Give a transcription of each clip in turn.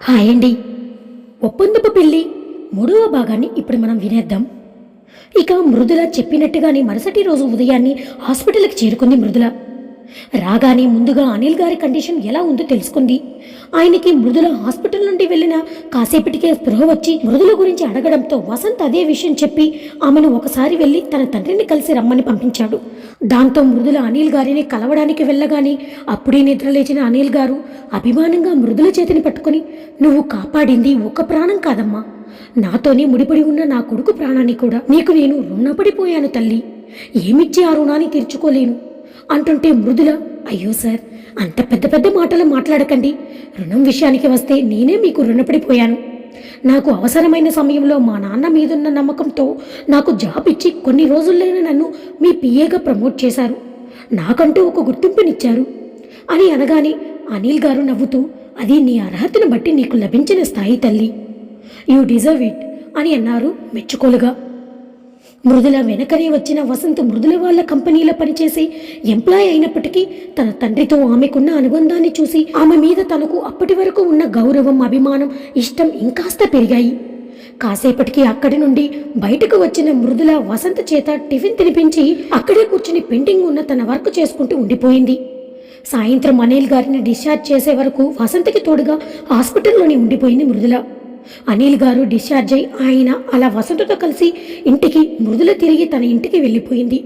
Hi అండి ఒప్పందపు పెళ్ళి మూడవ భాగాన్ని ఇప్పుడు మనం వినేద్దాం. ఇక మృదుల చెప్పినట్టుగానే మరుసటి రోజు ఉదయాన్నే హాస్పిటల్కి చేరుకుంది మృదుల. రాగానే ముందుగా అనిల్ గారి కండిషన్ ఎలా ఉందో తెలుసుకుంది. ఆయనకి మృదుల హాస్పిటల్ నుండి వెళ్ళిన కాసేపటికే స్పృహ వచ్చి మృదుల గురించి అడగడంతో వసంత్ అదే విషయం చెప్పి ఆమెను ఒకసారి వెళ్ళి తన తండ్రిని కలిసి రమ్మని పంపించాడు. దాంతో మృదుల అనిల్ గారిని కలవడానికి వెళ్ళగానే అప్పుడే నిద్రలేచిన అనిల్ గారు అభిమానంగా మృదుల చేతిని పట్టుకొని నువ్వు కాపాడింది ఒక ప్రాణం కాదమ్మా. నాతోనే ముడిపడి ఉన్న నా కొడుకు ప్రాణాన్ని కూడా నీకు నేను రుణపడిపోయాను తల్లి. ఏమిచ్చి ఆ రుణాన్ని తీర్చుకోలేను. అంటుంటే మృదుల అయ్యో సార్ అంత పెద్ద పెద్ద మాటలు మాట్లాడకండి. రుణం విషయానికి వస్తే నేనే మీకు రుణపడిపోయాను. నాకు అవసరమైన సమయంలో మా నాన్న మీదున్న నమ్మకంతో నాకు జాబ్ ఇచ్చి కొన్ని రోజుల్లోనే నన్ను మీ పిఏగా ప్రమోట్ చేశారు. నాకంటూ ఒక గుర్తింపునిచ్చారు. అని అనగానే అనిల్ గారు నవ్వుతూ అది నీ అర్హతను బట్టి నీకు లభించిన స్థాయి తల్లి. యూ డిజర్వ్ ఇట్ అని అన్నారు మెచ్చుకోలుగా. మృదుల వెనకనే వచ్చిన వసంత్ మృదుల వాళ్ళ కంపెనీలో పనిచేసే ఎంప్లాయ్ అయినప్పటికీ తన తండ్రితో ఆమెకున్న అనుబంధాన్ని చూసి ఆమె మీద తనకు అప్పటి వరకు ఉన్న గౌరవం అభిమానం ఇష్టం ఇంకాస్త పెరిగాయి. కాసేపటికి అక్కడి నుండి బయటకు వచ్చిన మృదుల వసంత్ చేత టిఫిన్ తినిపించి అక్కడే కూర్చుని పెయింటింగ్ ఉన్న తన వర్క్ చేసుకుంటూ ఉండిపోయింది. సాయంత్రం అనిల్ గారిని డిశ్చార్జ్ చేసే వరకు వసంతకి తోడుగా హాస్పిటల్లోనే ఉండిపోయింది మృదుల. అనిల్ గారు డిశ్చార్జ్ అయి ఆయన అలా వసంతతో కలిసి ఇంటికి మృదుల తిరిగి తన ఇంటికి వెళ్ళిపోయింది.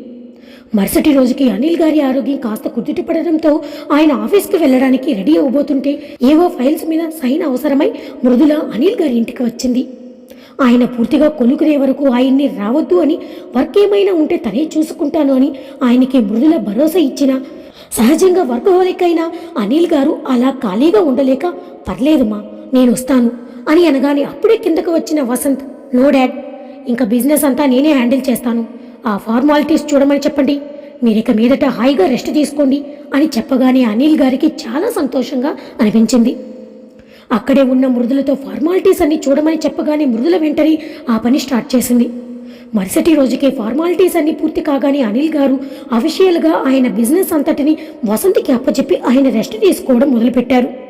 మరుసటి రోజుకి అనిల్ గారి ఆరోగ్యం కాస్త కుదుటి పడడంతో ఆయన ఆఫీస్కి వెళ్ళడానికి రెడీ అవ్వబోతుంటే ఏవో ఫైల్స్ మీద సైన్ అవసరమై మృదుల అనిల్ గారి ఇంటికి వచ్చింది. ఆయన పూర్తిగా కొనుక్కునే వరకు ఆయన్ని రావద్దు అని వర్క్ ఏమైనా ఉంటే తనే చూసుకుంటాను అని ఆయనకి మృదుల భరోసా ఇచ్చిన సహజంగా వర్క్ హోలికైనా అనిల్ గారు అలా ఖాళీగా ఉండలేక పర్లేదమ్మా నేను వస్తాను. అని అనగానే అప్పుడే కిందకు వచ్చిన వసంత్ నో డాడ్ ఇంకా బిజినెస్ అంతా నేనే హ్యాండిల్ చేస్తాను. ఆ ఫార్మాలిటీస్ చూడమని చెప్పండి. మీరిక మీదట హాయిగా రెస్ట్ తీసుకోండి అని చెప్పగానే అనిల్ గారికి చాలా సంతోషంగా అనిపించింది. అక్కడే ఉన్న మృదులతో ఫార్మాలిటీస్ అన్ని చూడమని చెప్పగానే మృదుల వెంటనే ఆ పని స్టార్ట్ చేసింది. మరుసటి రోజుకే ఫార్మాలిటీస్ అన్ని పూర్తి కాగానే అనిల్ గారు అఫీషియల్గా ఆయన బిజినెస్ అంతటిని వసంతికి అప్పచెప్పి ఆయన రెస్ట్ తీసుకోవడం మొదలుపెట్టారు.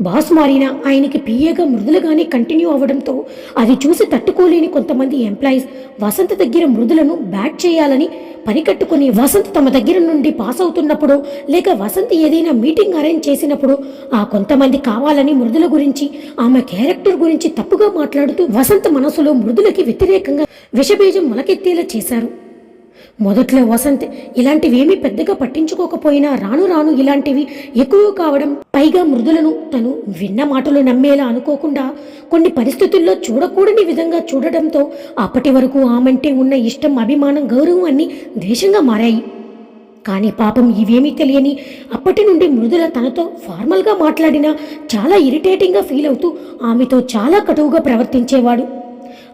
బాస్ మారినా ఆయనకి పిఏగా మృదులుగానే కంటిన్యూ అవ్వడంతో అది చూసి తట్టుకోలేని కొంతమంది ఎంప్లాయీస్ వసంత దగ్గర మృదులను బ్యాట్ చేయాలని పనికట్టుకుని వసంత్ తమ దగ్గర నుండి పాస్ అవుతున్నప్పుడు లేక వసంత్ ఏదైనా మీటింగ్ అరేంజ్ చేసినప్పుడు ఆ కొంతమంది కావాలని మృదుల గురించి ఆమె క్యారెక్టర్ గురించి తప్పుగా మాట్లాడుతూ వసంత్ మనసులో మృదులకి వ్యతిరేకంగా విషబీజం మొలకెత్తేలా చేశారు. మొదట్లో వసంత్ ఇలాంటివేమీ పెద్దగా పట్టించుకోకపోయినా రాను రాను ఇలాంటివి ఎక్కువ కావడం పైగా మృదులను తను విన్న మాటలు నమ్మేలా అనుకోకుండా కొన్ని పరిస్థితుల్లో చూడకూడని విధంగా చూడడంతో అప్పటి వరకు ఆమంటే ఉన్న ఇష్టం అభిమానం గౌరవం అన్ని ద్వేషంగా మారాయి. కానీ పాపం ఇవేమీ తెలియని అప్పటి నుండి మృదుల తనతో ఫార్మల్గా మాట్లాడినా చాలా ఇరిటేటింగ్గా ఫీల్ అవుతూ ఆమెతో చాలా కటువుగా ప్రవర్తించేవాడు.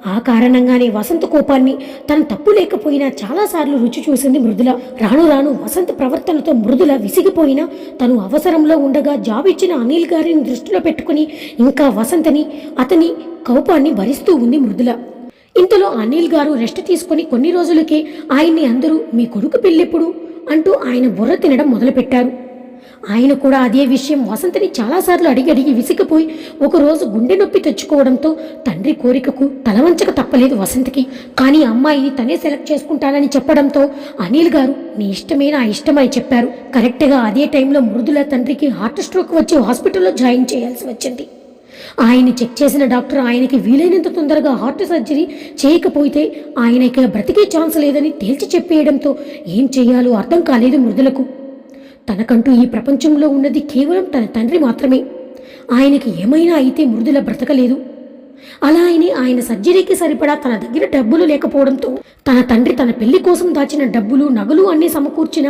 ఆ కారణంగానే వసంత కోపాన్ని తన తప్పు లేకపోయినా చాలాసార్లు రుచి చూసింది మృదుల. రాను రాను వసంత ప్రవర్తనతో మృదుల విసిగిపోయినా తను అవసరంలో ఉండగా జాబ్ ఇచ్చిన అనిల్ గారిని దృష్టిలో పెట్టుకుని ఇంకా వసంతని అతని కోపాన్ని భరిస్తూ ఉంది మృదుల. ఇంతలో అనిల్ గారు రెస్ట్ తీసుకుని కొన్ని రోజులకే ఆయన్ని అందరూ మీ కొడుకు పెళ్ళెప్పుడు? అంటూ ఆయన బుర్ర తినడం మొదలుపెట్టారు. ఆయన కూడా అదే విషయం వసంతని చాలాసార్లు అడిగి అడిగి విసిగిపోయి ఒకరోజు గుండె నొప్పి తెచ్చుకోవడంతో తండ్రి కోరికకు తలవంచక తప్పలేదు వసంతకి. కానీ అమ్మాయిని తనే సెలెక్ట్ చేసుకుంటానని చెప్పడంతో అనిల్ గారు నీ ఇష్టమే నా ఇష్టమని చెప్పారు. కరెక్ట్గా అదే టైంలో మృదుల తండ్రికి హార్ట్ స్ట్రోక్ వచ్చి హాస్పిటల్లో జాయిన్ చేయాల్సి వచ్చింది. ఆయన్ని చెక్ చేసిన డాక్టర్ ఆయనకి వీలైనంత తొందరగా హార్ట్ సర్జరీ చేయకపోతే ఆయనకి బ్రతికే ఛాన్స్ లేదని తేల్చి చెప్పేయడంతో ఏం చేయాలో అర్థం కాలేదు మృదులకు. తనకంటూ ఈ ప్రపంచంలో ఉన్నది కేవలం తన తండ్రి మాత్రమే. ఆయనకి ఏమైనా అయితే మృదుల బ్రతకలేదు. అలా అని ఆయన సర్జరీకి సరిపడా తన దగ్గర డబ్బులు లేకపోవడంతో తన తండ్రి తన పెళ్ళి కోసం దాచిన డబ్బులు నగలు అన్నీ సమకూర్చిన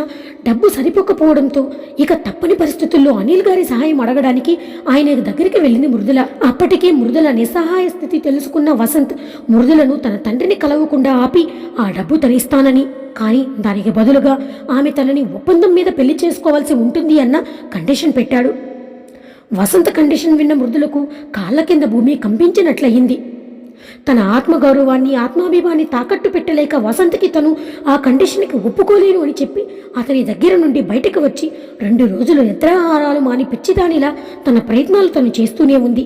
డబ్బు సరిపోకపోవడంతో ఇక తప్పని పరిస్థితుల్లో అనిల్ గారి సహాయం అడగడానికి ఆయన దగ్గరికి వెళ్ళింది మృదుల. అప్పటికే మృదుల నిస్సహాయ స్థితి తెలుసుకున్న వసంత్ మృదులను తన తండ్రిని కలవకుండా ఆపి ఆ డబ్బు తనిస్తానని కానీ దానికి బదులుగా ఆమె తనని ఒప్పందం మీద పెళ్ళి చేసుకోవాల్సి ఉంటుంది అన్న కండిషన్ పెట్టాడు. వసంత కండిషన్ విన్న మృదులకు కాళ్ళ కింద భూమి కంపించినట్లయింది. తన ఆత్మగౌరవాన్ని ఆత్మాభిమాన్ని తాకట్టు పెట్టలేక వసంతకి తను ఆ కండిషన్కి ఒప్పుకోలేను అని చెప్పి అతని దగ్గర నుండి బయటకు వచ్చి రెండు రోజులు నిద్రాహారాలు మాని పిచ్చిదానిలా తన ప్రయత్నాలు తను చేస్తూనే ఉంది.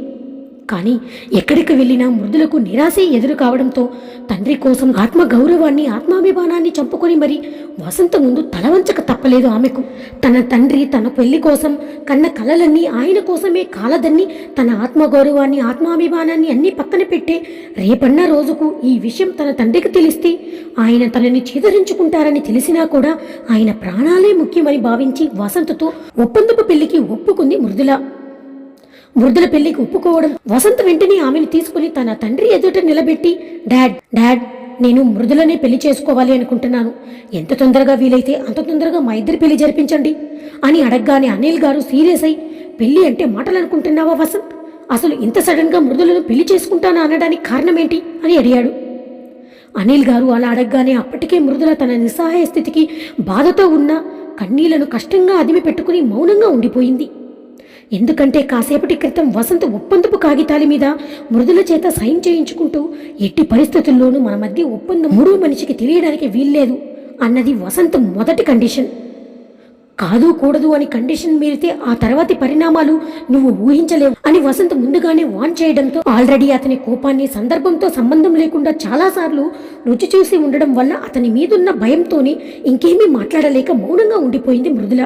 కానీ ఎక్కడికి వెళ్ళినా మృదులకు నిరాశే ఎదురు కావడంతో తండ్రి కోసం ఆత్మగౌరవాన్ని ఆత్మాభిమానాన్ని చంపుకొని మరి వసంత ముందు తలవంచక తప్పలేదు ఆమెకు. తన తండ్రి తన పెళ్ళి కోసం కన్న కలలన్నీ ఆయన కోసమే కాలదన్ని తన ఆత్మగౌరవాన్ని ఆత్మాభిమానాన్ని అన్నీ పక్కన పెట్టే రేపన్న రోజుకు ఈ విషయం తన తండ్రికి తెలిస్తే ఆయన తనని చేదరించుకుంటారని తెలిసినా కూడా ఆయన ప్రాణాలే ముఖ్యమని భావించి వసంతతో ఒప్పందపు పెళ్ళికి ఒప్పుకుంది మృదుల. మృదుల పెళ్ళికి ఒప్పుకోవడం. వసంత వెంటనే ఆమెను తీసుకుని తన తండ్రి ఎదుట నిలబెట్టి డాడ్ డాడ్ నేను మృదులనే పెళ్ళి చేసుకోవాలి అనుకుంటున్నాను. ఎంత తొందరగా వీలైతే అంత తొందరగా మా ఇద్దరి పెళ్ళి జరిపించండి అని అడగగానే అనిల్ గారు సీరియస్ అయి పెళ్ళి అంటే మాటలు అనుకుంటున్నావా వసంత్? అసలు ఇంత సడన్గా మృదులను పెళ్ళి చేసుకుంటానా అనడానికి కారణం ఏంటి అని అడిగాడు. అనిల్ గారు అలా అడగగానే అప్పటికే మృదుల తన నిస్సహాయ స్థితికి బాధతో ఉన్న కన్నీళ్ళను కష్టంగా అదిమి పెట్టుకుని మౌనంగా ఉండిపోయింది. ఎందుకంటే కాసేపటి క్రితం వసంత ఒప్పందపు కాగితాల మీద మృదుల చేత సైన్ చేయించుకుంటూ ఎట్టి పరిస్థితుల్లోనూ మన మధ్య ఒప్పందం మూడో మనిషికి తెలియడానికి వీల్లేదు అన్నది వసంత మొదటి కండిషన్. కాదు కూడదు అని కండిషన్ మీరితే ఆ తర్వాతి పరిణామాలు నువ్వు ఊహించలేవు అని వసంత్ ముందుగానే వాన్ చేయడంతో ఆల్రెడీ అతని కోపాన్ని సందర్భంతో సంబంధం లేకుండా చాలాసార్లు రుచి చూసి ఉండడం వల్ల అతని మీదున్న భయంతోనే ఇంకేమీ మాట్లాడలేక మౌనంగా ఉండిపోయింది మృదుల.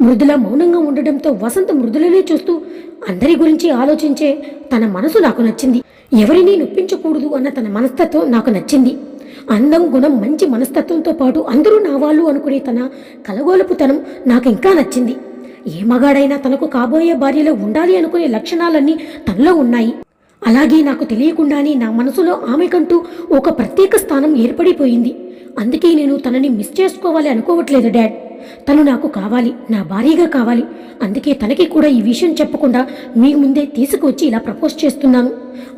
మృదుల మౌనంగా ఉండడంతో వసంత మృదులనే చూస్తూ అందరి గురించి ఆలోచించే తన మనసు నాకు నచ్చింది. ఎవరిని నొప్పించకూడదు అన్న తన మనస్తత్వం నాకు నచ్చింది. అందం గుణం మంచి మనస్తత్వంతో పాటు అందరూ నా వాళ్ళు అనుకునే తన కలగోలుపుతనం నాకు ఇంకా నచ్చింది. ఏ మగాడైనా తనకు కాబోయే భార్యలో ఉండాలి అనుకునే లక్షణాలన్నీ తనలో ఉన్నాయి. అలాగే నాకు తెలియకుండానే నా మనసులో ఆమెకంటూ ఒక ప్రత్యేక స్థానం ఏర్పడిపోయింది. అందుకే నేను తనని మిస్ చేసుకోవాలి అనుకోవట్లేదు డాడ్. తను నాకు కావాలి నా భార్యగా కావాలి. అందుకే తనకి కూడా ఈ విషయం చెప్పకుండా మీ ముందే తీసుకువచ్చి ఇలా ప్రపోజ్ చేస్తున్నాను.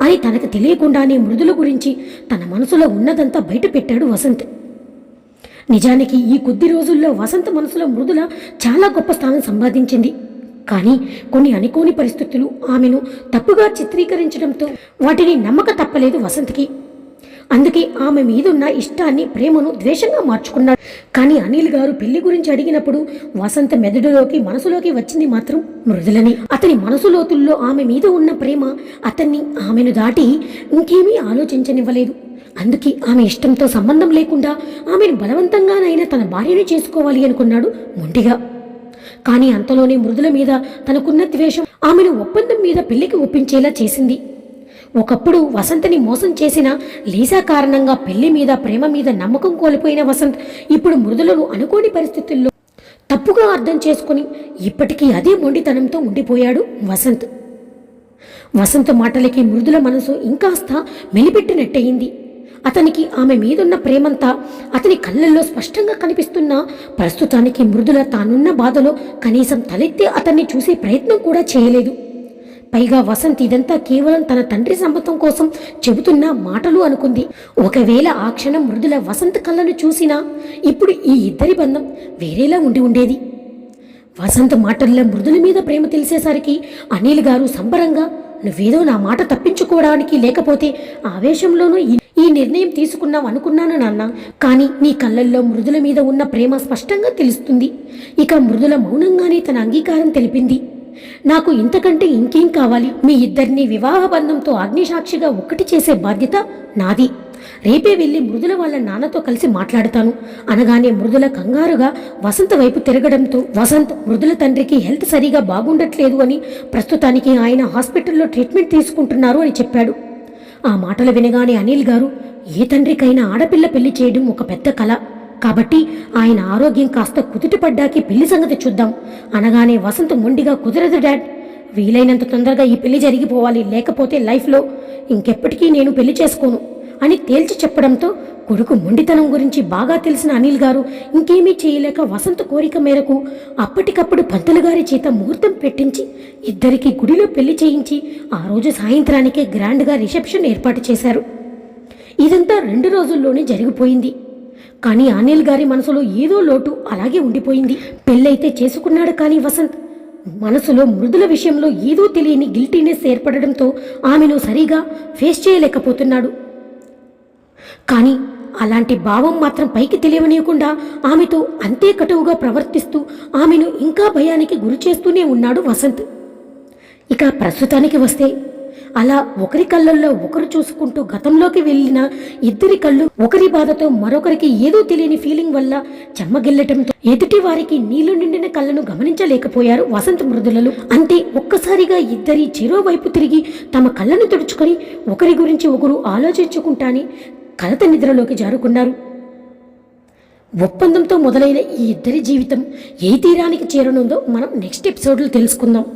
అని తనకు తెలియకుండానే మృదుల గురించి తన మనసులో ఉన్నదంతా బయట పెట్టాడు వసంత్. నిజానికి ఈ కొద్ది రోజుల్లో వసంత మనసులో మృదుల చాలా గొప్ప స్థానం సంపాదించింది. కానీ కొన్ని అనుకోని పరిస్థితులు ఆమెను తప్పుగా చిత్రీకరించడంతో వాటిని నమ్మక తప్పలేదు వసంత్కి. అందుకే ఆమె మీదున్న ఇష్టాన్ని ప్రేమను ద్వేషంగా మార్చుకున్నాడు. కానీ అనిల్ గారు పెళ్ళి గురించి అడిగినప్పుడు వసంత మెదడులోకి మనసులోకి వచ్చింది మాత్రం మృదులని. అతని మనసు లోతుల్లో ఆమె మీద ఉన్న ప్రేమ అతన్ని ఆమెను దాటి ఇంకేమీ ఆలోచించనివ్వలేదు. అందుకే ఆమె ఇష్టంతో సంబంధం లేకుండా ఆమెను బలవంతంగానైనా తన భార్యని చేసుకోవాలి అనుకున్నాడు మొండిగా. కానీ అంతలోనే మృదుల మీద తనకున్న ద్వేషం ఆమెను ఒప్పందం మీద పెళ్ళికి ఒప్పించేలా చేసింది. ఒకప్పుడు వసంతని మోసం చేసిన లీసా కారణంగా పెళ్ళి మీద ప్రేమ మీద నమ్మకం కోల్పోయిన వసంత్ ఇప్పుడు మృదులను అనుకోని పరిస్థితుల్లో తప్పుగా అర్థం చేసుకుని ఇప్పటికీ అదే మొండితనంతో ఉండిపోయాడు వసంత్. వసంత మాటలకి మృదుల మనసు ఇంకాస్త మెలిపెట్టినట్టయింది. అతనికి ఆమె మీదున్న ప్రేమంతా అతని కళ్ళల్లో స్పష్టంగా కనిపిస్తున్నా ప్రస్తుతానికి మృదుల తానున్న బాధలో కనీసం తలెత్తి అతన్ని చూసే ప్రయత్నం కూడా చేయలేదు. పైగా వసంత్ ఇదంతా కేవలం తన తండ్రి సంబంధం కోసం చెబుతున్న మాటలు అనుకుంది. ఒకవేళ ఆ క్షణం మృదుల వసంత్ కళ్ళను చూసినా ఇప్పుడు ఈ ఇద్దరి బంధం వేరేలా ఉండి ఉండేది. వసంత్ మాటల్లో మృదుల మీద ప్రేమ తెలిసేసరికి అనిల్ గారు సంబరంగా నువ్వేదో నా మాట తప్పించుకోవడానికి లేకపోతే ఆవేశంలోనూ ఈ- నిర్ణయం తీసుకున్నావు అనుకున్నాను నాన్న. కానీ నీ కళ్ళల్లో మృదుల మీద ఉన్న ప్రేమ స్పష్టంగా తెలుస్తుంది. ఇక మృదుల మౌనంగానే తన అంగీకారం తెలిపింది. నాకు ఇంతకంటే ఇంకేం కావాలి? మీ ఇద్దరిని వివాహ బంధంతో అగ్నిసాక్షిగా ఒక్కటి చేసే బాధ్యత నాది. రేపే వెళ్ళి మృదుల వాళ్ళ నాన్నతో కలిసి మాట్లాడతాను. అనగానే మృదుల కంగారుగా వసంత వైపు తిరగడంతో వసంత్ మృదుల తండ్రికి హెల్త్ సరిగా బాగుండట్లేదు అని ప్రస్తుతానికి ఆయన హాస్పిటల్లో ట్రీట్మెంట్ తీసుకుంటున్నారు అని చెప్పాడు. ఆ మాటలు వినగానే అనిల్ గారు ఏ తండ్రికైనా ఆడపిల్ల పెళ్ళి చేయడం ఒక పెద్ద కళ కాబట్టి ఆయన ఆరోగ్యం కాస్త కుదుటపడ్డాకి పెళ్ళి సంగతి చూద్దాం. అనగానే వసంత్ మొండిగా కుదరదు డాడ్. వీలైనంత తొందరగా ఈ పెళ్ళి జరిగిపోవాలి. లేకపోతే లైఫ్లో ఇంకెప్పటికీ నేను పెళ్ళి చేసుకోను అని తేల్చి చెప్పడంతో కొడుకు మొండితనం గురించి బాగా తెలిసిన అనిల్ గారు ఇంకేమీ చేయలేక వసంత కోరిక మేరకు అప్పటికప్పుడు పంతులు గారి చేత ముహూర్తం పెట్టించి ఇద్దరికి గుడిలో పెళ్ళి చేయించి ఆ రోజు సాయంత్రానికే గ్రాండ్గా రిసెప్షన్ ఏర్పాటు చేశారు. ఇదంతా రెండు రోజుల్లోనే జరిగిపోయింది. కానీ అనిల్ గారి మనసులో ఏదో లోటు అలాగే ఉండిపోయింది. పెళ్ళైతే చేసుకున్నాడు కానీ వసంత్. మనసులో మృదుల విషయంలో ఏదో తెలియని గిల్టీనెస్ ఏర్పడడంతో ఆమెను సరిగా ఫేస్ చేయలేకపోతున్నాడు. కానీ అలాంటి భావం మాత్రం పైకి తెలియవనీయకుండా ఆమెతో అంతే కటువుగా ప్రవర్తిస్తూ ఆమెను ఇంకా భయానికి గురి చేస్తూనే ఉన్నాడు వసంత్. ఇక ప్రస్తుతానికి వస్తే అలా ఒకరి కళ్ళల్లో ఒకరు చూసుకుంటూ గతంలోకి వెళ్ళిన ఇద్దరి కళ్ళు ఒకరి బాధతో మరొకరికి ఏదో తెలియని ఫీలింగ్ వల్ల చెమ్మగిల్లటంతో ఎదుటి వారికి నీళ్ళు నిండిన కళ్ళను గమనించలేకపోయారు వసంత మృదులలు. అంతే ఒక్కసారిగా ఇద్దరి చెరో వైపు తిరిగి తమ కళ్ళను తుడుచుకొని ఒకరి గురించి ఒకరు ఆలోచించుకుంటాని కలత నిద్రలోకి జారుకున్నారు. ఒప్పందంతో మొదలైన ఈ ఇద్దరి జీవితం ఏ తీరానికి చేరనుందో మనం నెక్స్ట్ ఎపిసోడ్లో తెలుసుకుందాం.